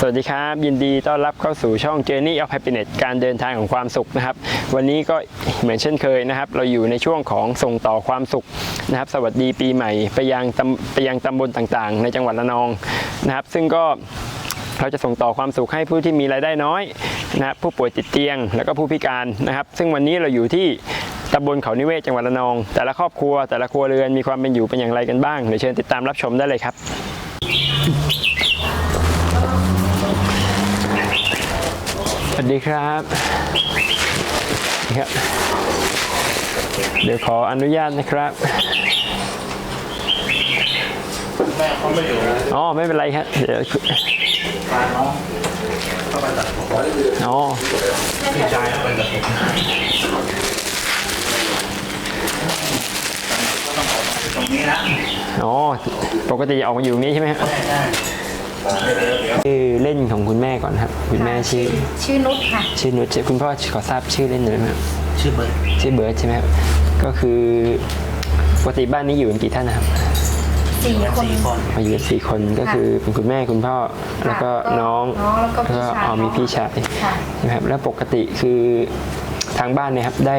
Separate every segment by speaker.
Speaker 1: สวัสดีครับ ยินดีต้อนรับเข้าสู่ช่อง Journey of Happiness การเดินทางของความสุขนะครับ วันนี้ก็เหมือนเช่นเคยนะครับ เราอยู่ในช่วงของส่งต่อความสุขนะครับ สวัสดีปีใหม่ไปยังไปยังตำบลต่างๆ ในจังหวัดระนองนะครับ ซึ่งก็เราจะส่งต่อความสุขให้ผู้ที่มีรายได้น้อยนะครับผู้ป่วยติดเตียง แล้วก็ผู้พิการนะครับ ซึ่งวันนี้เราอยู่ที่ตำบลเขานิเวศจังหวัดระนอง แต่ละครอบครัว แต่ละครัวเรือนมีความเป็นอยู่เป็นอย่างไรกันบ้างเดี๋ยวเชิญติดตามรับชมได้เลยครับ สวัสดีครับนี่ครับ เดี๋ยวขออนุญาตนะครับ
Speaker 2: แม่เขาไม่อยู่นะ
Speaker 1: อ๋อไม่เป็นไรครับ เดี๋ยว
Speaker 2: พาน้องเข้าไปตัดผม
Speaker 1: อ๋อ
Speaker 2: พี่ชายเข้าไปตัดผมก็ต้องออกมาตรงนี้นะ
Speaker 1: อ๋อปกติจะออกมาอยู่ตรงนี้ใช่ไหมครับ
Speaker 2: ใช่ใช่เดี๋ยวเดี๋ยว
Speaker 1: ชื่อเล่นของคุณแม่ก่อนครับ คุณแม่ชื่อ
Speaker 3: ชื่อนุชค่ะ
Speaker 1: ชื่อนุชคุณพ่อขอทราบชื่อเล่นหน่อยไหมครับ
Speaker 2: ชื่อเบิร์ด
Speaker 1: ชื่อเบิร์ดใช่ไหมครับก็คือปกติบ้านนี้อยู่กันกี่ท่านนะครับ
Speaker 3: สี่คน
Speaker 2: สี่คน
Speaker 1: มาอยู่กันสี่คนก็คือเป็นคุณแม่คุณพ่อแล้วก็น้อง
Speaker 3: น้องแล้วก็พี่ชาย
Speaker 1: อ๋อมีพี่ชาย
Speaker 3: ค่ะ
Speaker 1: นะครับแล้วปกติคือทางบ้านเนี่ยครับได้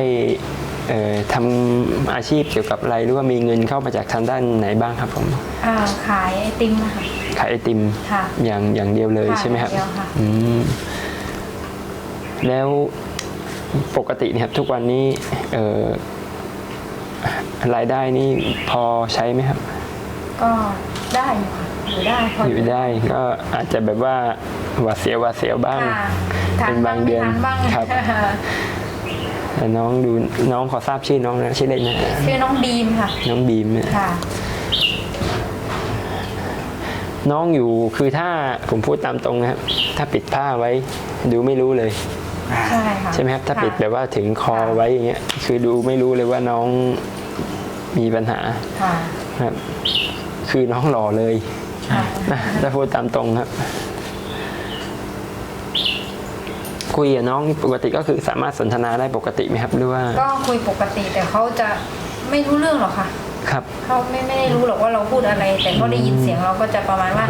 Speaker 1: เอ่อทำอาชีพเกี่ยวกับอะไรหรือว่ามีเงินเข้ามาจากทางด้านไหนบ้างครับผม
Speaker 3: อ่าขายไอติมอะค่ะ
Speaker 1: ขายไอติม
Speaker 3: ค่ะ
Speaker 1: อย่างอย่างเดียวเลย
Speaker 3: ค่ะ
Speaker 1: ใช่ไหมครับ
Speaker 3: อย่างเดียวค่ะ
Speaker 1: อืมแล้วปกติเนยครับทุกวันนี้เอ่อรายได้นี่พอใช้ไหมครับ
Speaker 3: ก็ได้อยู่ค่ะอยู่ได้พอ
Speaker 1: อยู่ได้ก็อาจจะแบบว่าหวาดเสียวหวาดเสียวบ้าง
Speaker 3: ค่ะ
Speaker 1: เป็นบางเดือน
Speaker 3: ทบ้าง
Speaker 1: ครับ แต่น้องดูน้องขอทราบชื่อน้องนะชื่อเล่นนะ
Speaker 3: ชื่อน้องบีมค่ะ
Speaker 1: น้องบีมเนี่ย
Speaker 3: ค่ะ
Speaker 1: น้องอยู่คือถ้าผมพูดตามตรงนะครับ ถ้าปิดผ้าไว้ดูไม่รู้เลย
Speaker 3: ใช่ค่ะ
Speaker 1: ใช่ไหมครับ ถ้าะปิดแบบว่าถึงคอไว้อย่างเงี้ย คือดูไม่รู้เลยว่าน้องมีปัญหา
Speaker 3: ค่ะ
Speaker 1: ครับ คือน้องหล่อเลย
Speaker 3: ค่ะ
Speaker 1: นะถ้าพูดตามตรงครับ คุยกับน้องปกติก็คือสามารถสนทนาได้ปกติไหมครับหรือว่า
Speaker 3: ก็คุยปกติแต่เขาจะไม่รู้เรื่องหรอกค่ะ
Speaker 1: ครับ
Speaker 3: เขาไม่ไม่ได้รู้หรอกว่าเราพูดอะไร แต่เขาได้ยินเสียงเราก็จะประมาณว่า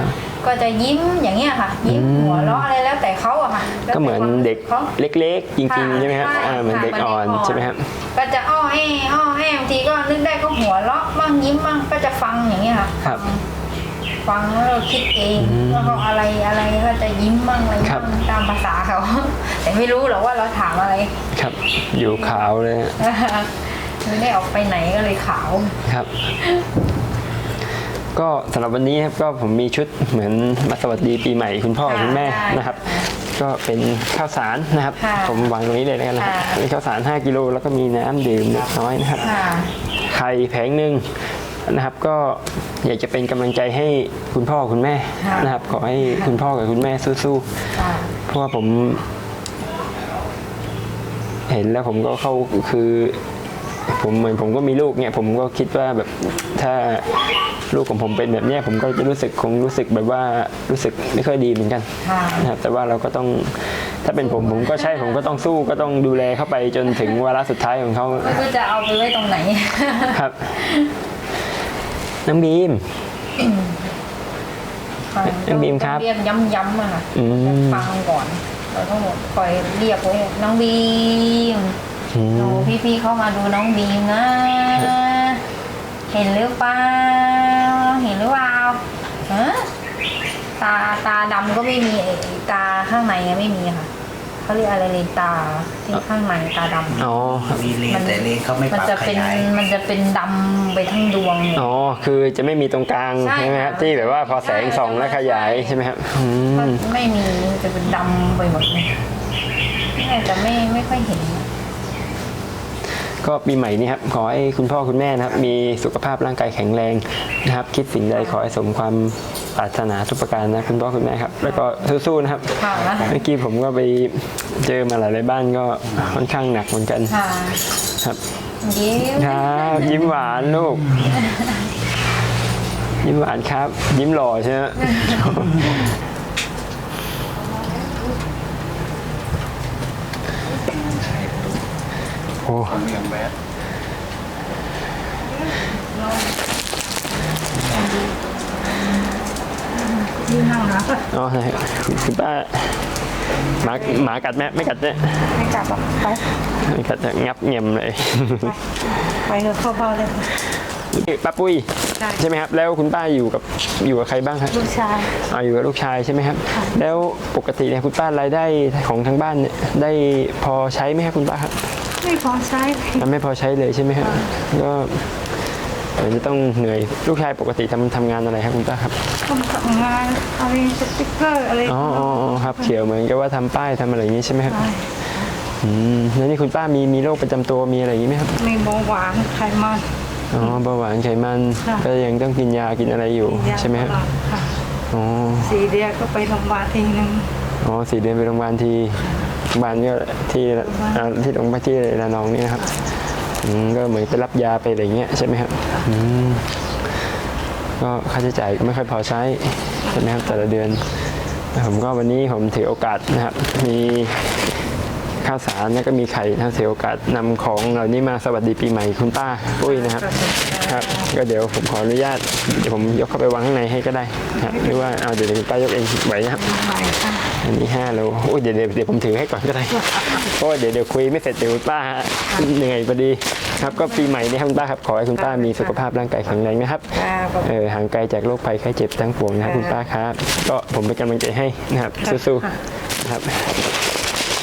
Speaker 3: ก็จะยิ้มอย่างเงี้ยค่ะ ยิ้ม
Speaker 1: อืม
Speaker 3: หัวเราะอะไรแล้วแต่เขาอะค่ะแล้ว
Speaker 1: ก็
Speaker 3: แต่
Speaker 1: เหมือน
Speaker 3: ความรู้สึ
Speaker 1: เด็ก
Speaker 3: ขา
Speaker 1: เล็กๆ จริงๆ ใช่ไหมครับ
Speaker 3: ใช่
Speaker 1: อ่าเหมือน
Speaker 3: ค่ะ
Speaker 1: เด็กอ่อน
Speaker 3: เหมือนเด็กอ่อน
Speaker 1: ใช่ไหมครับ
Speaker 3: ก็จะอ้อแอ้อ้อแอ้บางทีก็นึกได้ก็หัวเราะบ้างยิ้มบ้างก็จะฟังอย่างเงี้ยค่ะ
Speaker 1: ครับ
Speaker 3: ฟังแล้วเราคิดเอง
Speaker 1: อืม
Speaker 3: ว่าเขาอะไรอะไรก็จะยิ้มบ้างอะไร
Speaker 1: ครับ
Speaker 3: บ้างตามภาษาเขา แต่ไม่รู้หรอกว่าเราถามอะไร
Speaker 1: ครับ อยู่ขาวเลย
Speaker 3: ไม่ได้ออกไปไหนก็เลยขาว
Speaker 1: ครับ ก็สำหรับวันนี้ครับก็ผมมีชุดเหมือนมาสวัสดีปีใหม่คุณพ่อ
Speaker 3: ค่ะ
Speaker 1: คุณแม่
Speaker 3: ได้
Speaker 1: นะครับ ก็เป็นข้าวสารนะครับ
Speaker 3: ค่ะ
Speaker 1: ผมวางตรงนี้เลยแล้วกันนะครับ
Speaker 3: ค่ะ
Speaker 1: มีข้าวสาร 5กิโลแล้วก็มีน้ำดื่มเล็กน้อยนะครับ
Speaker 3: ค่ะ
Speaker 1: ไข่แผงหนึ่งนะครับก็อยากจะเป็นกำลังใจให้คุณพ่อคุณแม่
Speaker 3: ค่ะ
Speaker 1: นะครับ ขอให้คุณพ่อกับคุณแม่สู้
Speaker 3: ค่ะ
Speaker 1: ๆเพราะว่าผม เห็นแล้วผมก็เข้าคือ ผมเหมือนผมก็มีลูกเนี่ยผมก็คิดว่าแบบถ้าลูกของผมเป็นแบบเนี้ยผมก็จะรู้สึกคงรู้สึกแบบว่ารู้สึกไม่ค่อยดีเหมือนกัน
Speaker 3: ค่ะ
Speaker 1: นะครับแต่ว่าเราก็ต้องถ้าเป็นผมผมก็ใช่ผมก็ต้องสู้ก็ต้องดูแลเข้าไปจนถึงวาระสุดท้ายของเขา
Speaker 3: ไม่รู้จะเอาไปไว้ตรงไหน
Speaker 1: ครับน้องบีม
Speaker 3: ฟัง
Speaker 1: น้องบีมครับ
Speaker 3: เรียกย้ำๆอะค่ะ
Speaker 1: อืม
Speaker 3: ฟังก่อนเราต้องคอยเรียกไว้น้องบีม
Speaker 1: อื
Speaker 3: หนู
Speaker 1: ม
Speaker 3: พี่ๆเข้ามาดูน้องบีมนะ เห็นหรือเปล่า เห็นหรือเปล่าฮะตาตาดำก็ไม่มีไอ้ตาข้างในอะไม่มีค่ะเขาเรียกอะไรเลนตาที่ข้างในตาดำ
Speaker 1: อ๋อครับ
Speaker 2: มีเลนแต่เลนเขาไม่
Speaker 3: มั
Speaker 2: ปรับ
Speaker 3: จะ
Speaker 2: ข
Speaker 3: เป็น
Speaker 2: ยาย
Speaker 3: มันจะเป็นดำไปทั้งดวงเลย
Speaker 1: อ๋อ คือจะไม่มีตรงกลาง
Speaker 3: ใช่
Speaker 1: ใช่ไหมครับ
Speaker 3: ค่ะ
Speaker 1: ที่แบบว่าพอแสงส่อง
Speaker 3: ใช่
Speaker 1: แล้วขยาย
Speaker 3: ใช่
Speaker 1: ใช่ไหมครับอืม
Speaker 3: ไม่มีมันจะเป็นดำไปหมดเลยน่าจะไม่ไม่ค่อยเห็น
Speaker 1: ก็ปีใหม่นี้ครับ ขอให้คุณพ่อคุณแม่นะครับ มีสุขภาพร่างกายแข็งแรงนะครับ คิดสิ่งใดขอให้สมความปรารถนาทุกประการนะคุณพ่อคุณแม่ครับ แล้วก็สู้ๆนะครับ
Speaker 3: ค่ะ
Speaker 1: เมื่อกี้ผมก็ไปเจอมาหลายๆบ้านก็ค่อนข้างหนักเหมือนกัน
Speaker 3: ค่ะ
Speaker 1: ครับ
Speaker 3: ยิ้ม
Speaker 1: ครับยิ้มหวานลูก ยิ้มหวานครับ ยิ้มหล่อใช่ไหม โอ้
Speaker 2: อย่างแบด
Speaker 3: ย
Speaker 4: ที่นั่งนะ
Speaker 1: อ๋อไหนคุณป้าหมาหมากัดไหมไม่กัดเนี่ย
Speaker 4: ไม่กลับหรอกไป
Speaker 1: ไม่กัดจะงับเงียมเลย
Speaker 4: ไปเถอะเข้าเบาเลย
Speaker 1: ป้าปุ้ย
Speaker 4: ใช่
Speaker 1: ใช่ไหมครับ แล้วคุณป้าอยู่กับอยู่กับใครบ้างครับ
Speaker 4: ลูกชาย
Speaker 1: อ่าอยู่กับลูกชายใช่ไหมครับ แล้วปกติเนี่ยคุณป้ารายได้ของทางบ้านเนี่ยได้พอใช้ไหมครับคุณป้าครับ
Speaker 4: ไม่พอใช้เลย
Speaker 1: มันไม่พอใช้เลยใช่ไหมครับก็เดี๋ยวจะต้องเหนื่อยลูกชายปกติทำทำงานอะไรครับคุณป้าครับ
Speaker 4: ต้องทำงานอะไรสติ๊กเกอร์อะไร
Speaker 1: อ๋ออ๋ออ๋อครับเขียวเหมือนกับว่าทำป้ายทำอะไรอย่างนี้ใช่ไหมครับ
Speaker 4: ใช่
Speaker 1: อืมแล้วนี่คุณป้ามีมีโรคประจำตัวมีอะไรอย่างนี้ไหมครับ
Speaker 4: มีเบาหวานไขมัน
Speaker 1: อ๋อเบาหวานไขมัน
Speaker 4: ค่ะ
Speaker 1: ก็ยังต้องกินยากินอะไรอยู่
Speaker 4: ยา
Speaker 1: ใช่ไหมครับ
Speaker 4: ตลอดค่ะ
Speaker 1: อ๋อ
Speaker 4: สี่เดือนก็ไปโรงพยาบาลทีนึง
Speaker 1: อ๋อสี่เดือนไปโรงพยาบาลทีโรงพยา บาลก็ที่อ่าที่โรงพยาบาลที่ระนองนี่นะครับอืมก็เหมือนไปรับยาไปอะไรเงี้ยใช่ไหมครับอืมก็ค่าใช้จ่ายก็ไม่ค่อยพอใช้ใช่ไหมครับแต่ละเดือนผมก็วันนี้ผมถือโอกาสนะครับ มีข้าวสารแล้วก็มีไข่นะครับถือโอกาสนำของเหล่านี้มาสวัสดีปีใหม่คุณป้าปุ้ยนะครับ ครับ ก็เดี๋ยวผมขออนุญาตเดี๋ยวผมยกเข้าไปวางข้างในให้ก็ได้นะครับหรือว่าเอาเดี๋ยวคุณป้ายกเองไหวนะครับ
Speaker 4: ไปค่ะ
Speaker 1: อันนี้ห้าโลโอ้ยเดี๋ยวเดี๋ยวเดี๋ยวผมถือให้ก่อนก็ได้เพราะว่าเดี๋ยวเดี๋ยวคุยไม่เสร็จเดี๋ยวคุณป้าเหนื่อยพอดีครับก็ปีใหม่นี้ครับคุณป้าครับขอให้คุณป้ามีสุขภาพร่างกายแข็งแรงนะครับ
Speaker 4: ค่ะขอบคุณ
Speaker 1: เออห่างไกลจากโรคภัยไข้เจ็บทั้งปวงนะครับคุณป้าครับ ก็ผมเป็นกำลังใจให้นะครับสู้ๆนะครับ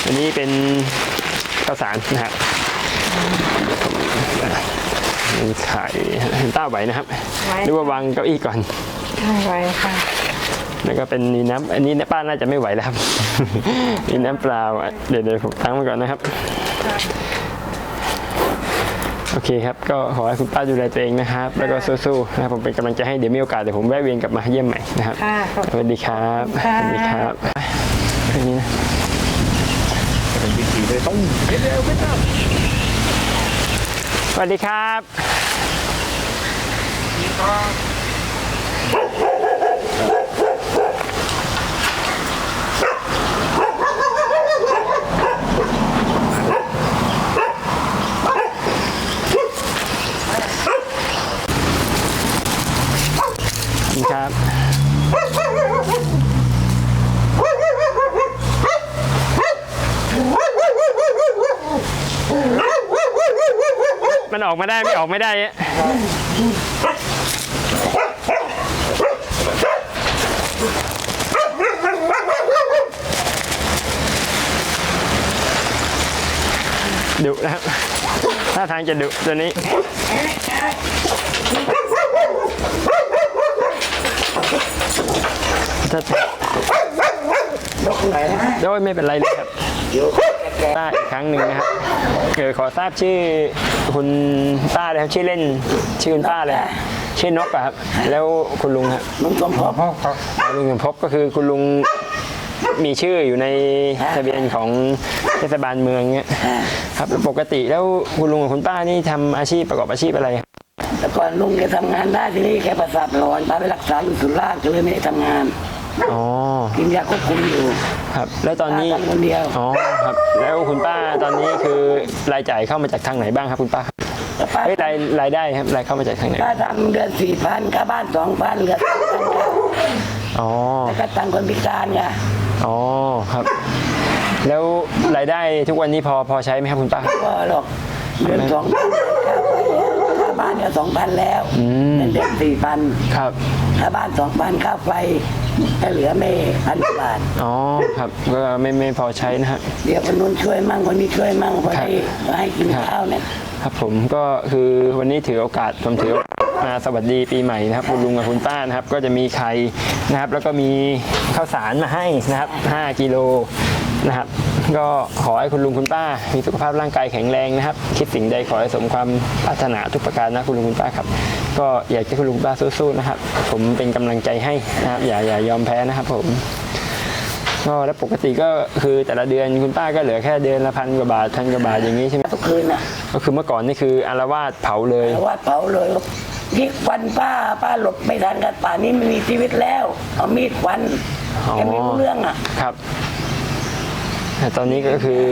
Speaker 1: อันนี้เป็นข้าวสารนะครับมี ไข่คุณป้าไหวนะครับหรือว่าวางเก้าอี้ก่อน
Speaker 4: ไม่ไหวค่ะ
Speaker 1: แล้วก็เป็นมีน้ำอันนี้ป้าน่าจะไม่ไหวแล้วครับมีน้ำเปล่าอะเดี๋ยวเดี๋ยวผมตั้งมาก่อนนะครับ โอเคครับ ก็ขอให้คุณป้าดูแลตัวเองนะครับ แล้วก็สู้ๆนะครับผมเป็นกำลังใจให้เดี๋ยวมีโอกาสเดี๋ยวผมแวะเวียนกลับมาเยี่ยมใหม่นะครับ
Speaker 4: ค่ะขอบ
Speaker 1: สวัสดีครับส
Speaker 4: ค่ะ
Speaker 1: วัสดีครับอันนี้นะ
Speaker 2: เป็นวิธีเลยต้องเร็วไม่ต้อง
Speaker 1: สวัสดีครับ มัน ออกมาได้ไม่ออกไม่ได้อะดุนะครับท่าทางจะดุตัวนี้ ถ้าโดยไม่เป็นไรเลยครับ
Speaker 2: เดี๋ยวแก
Speaker 1: ป้าอีกครั้งหนึ่งนะครับเออขอทราบชื่อคุณป้าเลยครับชื่อเล่นชื่อคุณป้าเลยครับชื่อนกอะครับ แล้วคุณลุงครับ
Speaker 2: ลุงสมพรพ่อครับ
Speaker 1: อ๋อลุงสมภพก็คือคุณลุงมีชื่ออยู่ในทะเบียนของเทศบาลเมืองเนี่ยครับแล้วปกติแล้วคุณลุงกับคุณป้านี่ทำอาชีพประกอบอาชีพอะไรครับ
Speaker 5: แต่ก่อนลุงแกทำงานได้ทีนี้แกประสาทหลอนพาไปรักษาอยู่สุราษฎร์ก็เลยไม่ได้ทำงาน
Speaker 1: อ๋อ
Speaker 5: กินยาควบคุมอยู่
Speaker 1: ครับ แล้วตอนนี้
Speaker 5: ป้าทำคนเดียว
Speaker 1: อ๋อครับแล้วคุณป้าตอนนี้คือรายจ่ายเข้ามาจากทางไหนบ้างครับคุณป้าครับ
Speaker 5: แต่ป้า
Speaker 1: เฮ้ยรายรายได้ครับรายเข้ามาจากทางไหน
Speaker 5: ป้าทำเดือนสี่พันค่าบ้านสองพันเหลือสองพัน
Speaker 1: อ๋อ
Speaker 5: แล้วก็ตังค์คนพิการไง
Speaker 1: อ๋อครับ แล้วรายได้ทุกวันนี้พอพอใช้ไหมครับคุณป้า
Speaker 5: ก็หรอกเดือนสองพันค่า บ้านเนี่ยสองพันแล้ว
Speaker 1: ม
Speaker 5: เป็นเดือนสี่พัน
Speaker 1: ครับ
Speaker 5: ค่าบ้านสองพันค่าไฟก็เหลือไม่พันกว่าบาท
Speaker 1: อ๋อ ครับ ก็ไม่ไม่พอใช้นะฮะ
Speaker 5: เดี๋ยวคนนู้นช่วยมั่งคนนี้ช่วยมั่งพอได้ให้กินข้าวเนี่ย
Speaker 1: ครับผมก็คือวันนี้ถือโอกาสผมถือโอกาสมาสวัสดีปีใหม่นะครับคุณลุงกับคุณป้านะครับ ก็จะมีไข่นะครับ แล้วก็มีข้าวสารมาให้นะครับ 5 กิโลนะครับ ก็ขอให้คุณลุงคุณป้า มีสุขภาพร่างกายแข็งแรงนะครับ คิดสิ่งใดขอให้สมความปรารถนาทุกประการนะคุณลุงคุณป้าครับ ก็อยากให้คุณลุงป้าสู้ๆนะครับ ผมเป็นกำลังใจให้นะครับ อย่าอย่ายอมแพ้นะครับ ผมก็แล้วปกติก็คือแต่ละเดือนคุณป้าก็เหลือแค่เดือนละพันกว่าบาทพันกว่าบาทอย่างนี้ใช่ไหม
Speaker 5: ทุกคืนน่ะ
Speaker 1: ก็คือเมื่อก่อนนี่คืออารวาสเผาเลย
Speaker 5: แต่ว่าเผาเลยยิกฟันป้าป้าหลบไม่ทันกันป่านนี้ไม่มีชีวิตแล้ว เอามีดฟัน
Speaker 1: อ๋อ
Speaker 5: แกไม่รู้เรื่องอะ
Speaker 1: ครับแต่ตอนนี้ก็คือ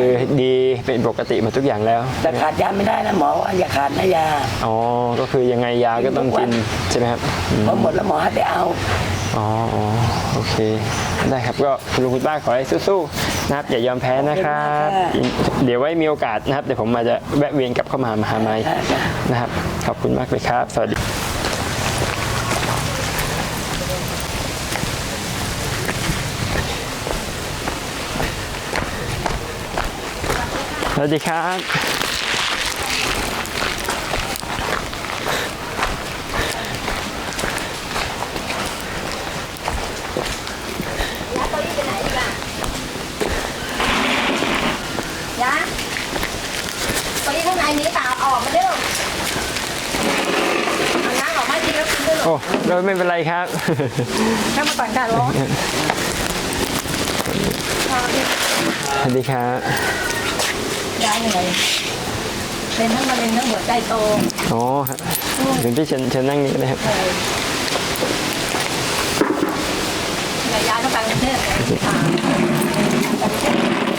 Speaker 1: ดีเป็นปกติหมาทุกอย่างแล้ว
Speaker 5: แต่ขาดยาไม่ได้นะหมอว่าอย่าขาดนะยา
Speaker 1: อ๋อ ก็คือยังไงยาก็ต้องกินใช่ไหมครับอืม
Speaker 5: พอหมดแล้วหมอให้ไปเอา
Speaker 1: อ๋ออ๋อโอเค ได้ครับก็คุณลุงคุณป้าขอให้สู้ๆนะครับอย่ายอมแพ้นะครับ เดี๋ยวไว้มีโอกาสนะครับเดี๋ยวผมมาจะแวะเวียนกลับเข้ามามาหาไม้นะครับ ขอบคุณมากเลยครับ สวัสดี วัสดีครับ
Speaker 4: ย้ายตัวนี้ไปไหนอีกล่ะย้ายตัวนี้ข้างในนี้เปล่าเอาออกมาเร็วเอาน้ำออกมาทีแล้วกินด้วยลูก
Speaker 1: โอ้เราไม่เป็นไรครับ
Speaker 4: เข้ามาก่อนค่ะร้อน
Speaker 1: สวัสดีครับ
Speaker 4: ย้ายเหนื่อยเป็นทั้งมะเร็งทั้งหัวใจโต
Speaker 1: อ๋อครับถึงพี่เชิญเชิญนั่งนี้นะครับ
Speaker 4: เลยแต่ย้ายเข้าไปกรุงเทพเลยค่ะ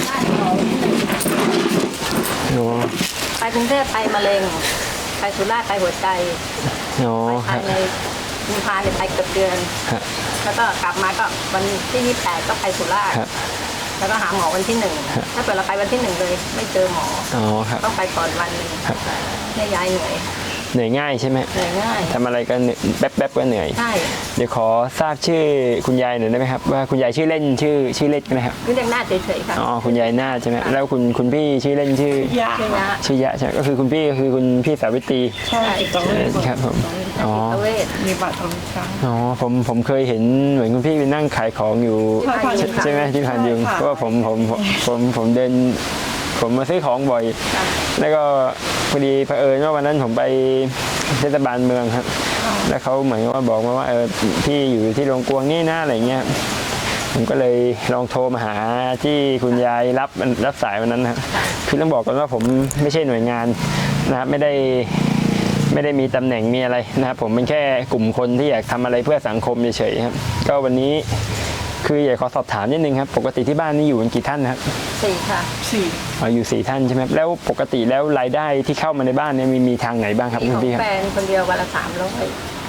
Speaker 4: บ้านเขา
Speaker 1: อ๋อ
Speaker 4: ไปกรุงเทพไปมะเร็ง ไปสุราษฎร์ไปหัวใจ
Speaker 1: อ๋อ
Speaker 4: ไป
Speaker 1: ค
Speaker 4: ภา
Speaker 1: รั
Speaker 4: ยในกุมภาเนี่ยไปเกือบเดือน แล้วก็กลับมาก็วันที่28ก็ไปสุราษฎร์
Speaker 1: ครับ
Speaker 4: แล้วก็หาหมอวันที่หนึ่งถ้าเกิดเราไปวันที่หนึ่งเลย ไม่เจอหมอ
Speaker 1: อ๋อครับ
Speaker 4: ต้องไปก่อนวันหนึง
Speaker 1: ครับ
Speaker 4: เนี่ยยายเหนื่อย
Speaker 1: เหนื่อยง่ายใช่ไหม
Speaker 4: เหนื่อยง่าย
Speaker 1: ทำอะไรก็เหนื่อยแป๊บๆก็เหนื่อย
Speaker 4: ใช่
Speaker 1: เดี๋ยวขอทราบชื่อคุณยายหน่อยได้ไหมครับ ว่าคุณยายชื่อเล่นชื่อชื่อเล่นไหมครับ
Speaker 4: คือเรียกหน้าเฉยๆค่ะ
Speaker 1: อ๋อคุณยายนาฏใช่ไหมแล้วคุณคุณพี่ชื่อเล่นชื่อ
Speaker 5: ยา
Speaker 4: ชื่อยะ
Speaker 1: ชื่อยะใช่ไหมก็คือคุณพี่ก็คือคุณพี่สาวิตรี
Speaker 4: ใช่
Speaker 5: สองเลย
Speaker 1: ครับผมอ๋อ
Speaker 4: จิตเวช
Speaker 5: มีบัตรของช้าง
Speaker 1: อ๋อผมผมเคยเห็นเหมือนคุณพี่ไปนั่งขายของอยู่
Speaker 4: ที่ผ่านยุง
Speaker 1: ใช่ไหมที่ผ่านยุง
Speaker 5: ใช่ค่ะ
Speaker 1: เพราะว่าผมผมผมผมผมเดิน ผมมาซื้อของบ่อย แล้วก็พอดีเผอิญว่าวันนั้นผมไปเทศบาลเมืองครับ แล้วเขาเหมือนว่าบอกมาว่าเออพี่อยู่ที่โรงกลวงนี่นะอะไรเงี้ยผมก็เลยลองโทรมาหาที่คุณยายรับรับสายวันนั้นนะครับคือต้องบอกกันว่าผมไม่ใช่หน่วยงานนะครับไม่ได้ไม่ได้มีตำแหน่งมีอะไรนะครับผมเป็นแค่กลุ่มคนที่อยากทำอะไรเพื่อสังคมเฉยๆครับ ก็วันนี้ คืออยากขอสอบถามนิดนึงครับ ปกติที่บ้านนี่อยู่กันกี่ท่านนะครับ
Speaker 4: สี่ค่ะ
Speaker 5: สี่
Speaker 1: อ๋ออยู่สี่ท่านใช่ไหมครับแล้วปกติแล้วรายได้ที่เข้ามาในบ้านเนี่ยมีมีทางไหนบ้างครับ
Speaker 4: มี
Speaker 1: คุ
Speaker 4: ข
Speaker 1: ณ
Speaker 4: อง
Speaker 1: พี่ครับ
Speaker 4: แฟนคนเดียววันละสามร้อย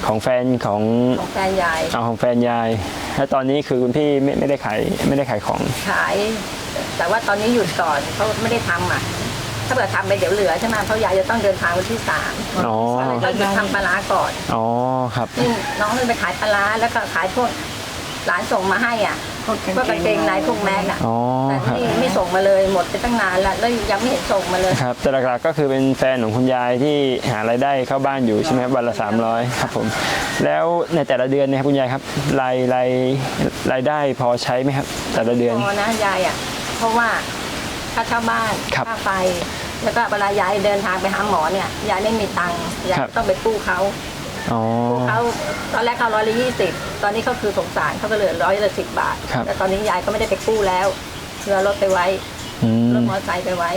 Speaker 1: ของแฟนของ
Speaker 4: ของแฟนยาย
Speaker 1: เอาของแฟนยาย แล้วตอนนี้คือคุณพี่ไม่ไม่ได้ขายไม่ได้ขายของ
Speaker 4: ขาย แต่ว่าตอนนี้หยุดก่อนเขาไม่ได้ทำอะ ถ้าเกิดทำไปเดี๋ยวเหลือใช่ไหมเพราะยายจะต้องเดินทางวันที่สาม
Speaker 1: อ๋อ
Speaker 4: ก็เลยก็หยุดทำปลาร้าก่อน
Speaker 1: อ๋อครับ
Speaker 4: ซึ่งน้องเลยไปขายปลาร้าแล้วก็ขายพวก ร้านส่งมาให้อะ
Speaker 5: พวก
Speaker 4: พวกกางเกงในพวกแมสอะ
Speaker 1: อ๋อ
Speaker 4: แต่
Speaker 1: ครับ
Speaker 4: นี่ไม่ส่งมาเลยหมดไปตั้งนานแล้วแล้วยังไม่เห็นส่งมาเลย
Speaker 1: ครับแต่หลักๆก็คือเป็นแฟนของคุณยายที่หารายได้เข้าบ้านอยู่ใช่ไหมครับวันละ 300ครับผมแล้วในแต่ละเดือนเนยครับคุณยายครับรายรายรายได้พอใช้ไหมครับ แต่ละเดือน
Speaker 4: พอนะยายอะ เพราะว่าค่าเช่าบ้าน
Speaker 1: ครับ
Speaker 4: ค่าไฟแล้วก็เวลายายเดินทางไปหาหมอเนี่ยยายไม่มีตังค์ยาย
Speaker 1: ครับ
Speaker 4: ต้องไปกู้เขา
Speaker 1: อ๋อ
Speaker 4: เขาตอนแรกเขาร้อยละยี่สิบตอนนี้เขาคือสงสารเขาก็เหลือร้อยละสิบบาท
Speaker 1: ครับ
Speaker 4: แต่ตอนนี้ยายก็ไม่ได้ไปกู้แล้วเรือรถไปไว้
Speaker 1: อื
Speaker 4: รถ
Speaker 1: ม
Speaker 4: มอเตอร์ไซค์ไปไว้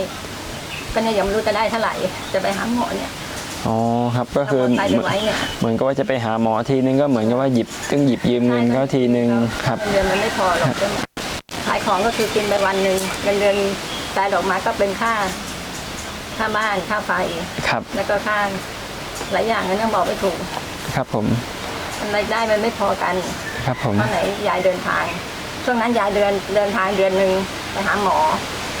Speaker 4: ก็เนี่ยยังไม่รู้จะได้เท่าไหร่ จะไปหาหมอเนี่ย
Speaker 1: อ๋อครับก็คือ
Speaker 4: เอามอเตอร์ไซค์ไปไว้เนี่ย
Speaker 1: เหมือนกับว่าจะไปหาหมอทีนึงก็เหมือนกับว่าหยิบต้องหยิบยืมเงินเขาทีนึงครับ
Speaker 4: เงินเดือนมันไม่พอหรอกใช่ไหมขายของก็คือกินไปวันหนึ่งเงินเดือนจ่ายดอกไม้ก็เป็นค่า ค่าบ้านค่าไฟ
Speaker 1: ครับ
Speaker 4: แล้วก็ค่า หลายอย่างนั้นยังบอกไม่ถูก
Speaker 1: ครับผม
Speaker 4: มันรายได้มันไม่พอกัน
Speaker 1: ครับผม
Speaker 4: ตอนไหนยายเดินทาง ช่วงนั้นยายเดินเดินทางเดือนหนึ่งไปหาหมอ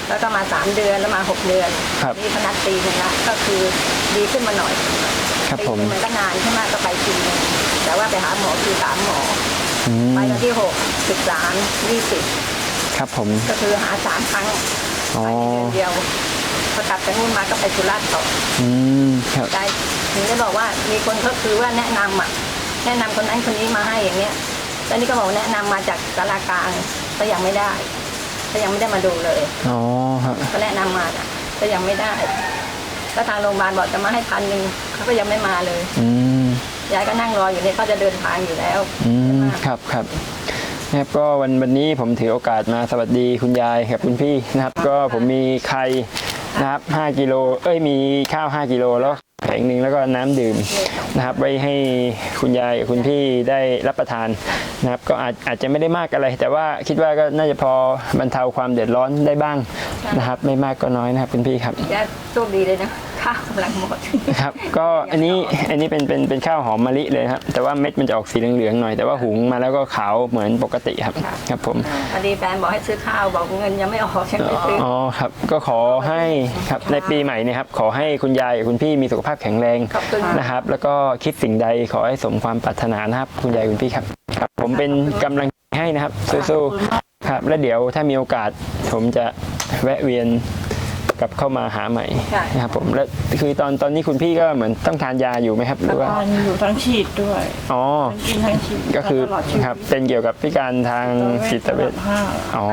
Speaker 4: แล้วก็มาสามเดือนแล้วมาหกเดือน
Speaker 1: ครับ
Speaker 4: นี่พนักปีหนึงละก็คือดีขึ้นมาหน่อย
Speaker 1: ครับ
Speaker 4: ปี
Speaker 1: ผม
Speaker 4: หนึงมันก็นานใช่ไหมก็ไปทีนึงแต่ว่าไปหาหมอคือสามหมอ
Speaker 1: อื
Speaker 4: ไป
Speaker 1: ม
Speaker 4: วันที่หกสิบสามยี่สิบ
Speaker 1: ครับผม
Speaker 4: ก็คือหาสามครั้ง
Speaker 1: อ๋อ
Speaker 4: ไปเดือนเดียวพอกลับจากนู่นมาก็ไปสุราษฎร์ต่อ
Speaker 1: อืมครับ
Speaker 4: ได้ ถึงได้บอกว่ามีคนเขาคือว่าแนะนำอะแนะนำคนนั้นคนนี้มาให้อย่างเงี้ยแล้วนี่ก็บอกแนะนำมาจากสารากลางก็ยังไม่ได้ก็ยังไม่ได้มาดูเลย
Speaker 1: อ๋อครับ
Speaker 4: ก็แนะนำมาน่ะก็ยังไม่ได้ก็ทางโรงพยาบาลบอกจะมาให้พันหนึ่งเขาก็ยังไม่มาเลย
Speaker 1: อืม
Speaker 4: ยายก็นั่งรออยู่เนี่ยเขาจะเดินทางอยู่แล้ว
Speaker 1: อืมครับครับนะครับก็วันวันนี้ผมถือโอกาสมาสวัสดีคุณยายกับคุณพี่นะครับ ก็ผมมีไข่นะครับ5กิโลเอ้ยมีข้าว 5 กิโลแล้ว แผงหนึ่งแล้วก็น้ำดื่มนะครับไว้ให้คุณยายคุณพี่ได้รับประทานนะครับก็อาจอาจจะไม่ได้มากอะไร แต่ว่าคิดว่าก็น่าจะพอบรรเทาความเดือดร้อนได้บ้างนะครับ ไม่มากก็น้อยนะครับคุณพี่ครับ
Speaker 4: โชคดีเลยนะข้าวกำลังหมด
Speaker 1: ครับ ก็อันนี้อันนี้เป็นเป็นเป็นข้าวหอมมะลิเลยครับ แต่ว่าเม็ดมันจะออกสีเหลืองๆหน่อย แต่ว่าหุงมาแล้วก็ขาวเหมือนปกติครับ ครับผม
Speaker 4: พอดีแฟนบอกให้ซื้อข้าวบอกเงินยังไม่ออกยังไม่ซื้อ
Speaker 1: อ๋อครับ ก็ขอให้ครับในปีใหม่เนยครับขอให้คุณยายกับคุณพี่มีสุขภาพแข็งแรง
Speaker 4: ขอบคุณค่ะ
Speaker 1: นะครับ แล้วก็คิดสิ่งใดขอให้สมความปรารถนานะครับ คุณยายคุณพี่ครับ ครับ ผมเป็นกำลังใจให้นะครับสู้ๆครับ แล้วเดี๋ยวถ้ามีโอกาสผมจะแวะเวียน กลับเข้ามาหาใหม่
Speaker 4: ใช่
Speaker 1: นะครับผมและคือตอนตอนนี้คุณพี่ก็เหมือนต้องทานยาอยู่ไหมครับหรือว่า
Speaker 6: ทานอยู่ทั้งฉีดด้วย
Speaker 1: อ๋อ
Speaker 6: กินทั้งฉีด
Speaker 1: ก็คือ
Speaker 6: ตลอดชีวิต
Speaker 1: ครับเป็นเกี่ยวกับพิการทางจิตเวช
Speaker 6: ห้า
Speaker 1: อ๋อ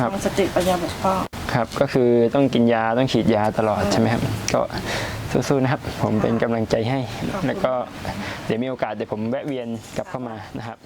Speaker 1: ครับ
Speaker 6: ทางสติปัญญาบกพร่อง
Speaker 1: ครับก็คือต้องกินยาต้องฉีดยาตลอดใช่ไหมครับ ก็สู้ๆนะครับ ผมเป็นกำลังใจให้ แล้วก็เดี๋ยวมีโอกาสเดี๋ยวผมแวะเวียนกลับเข้ามานะครับ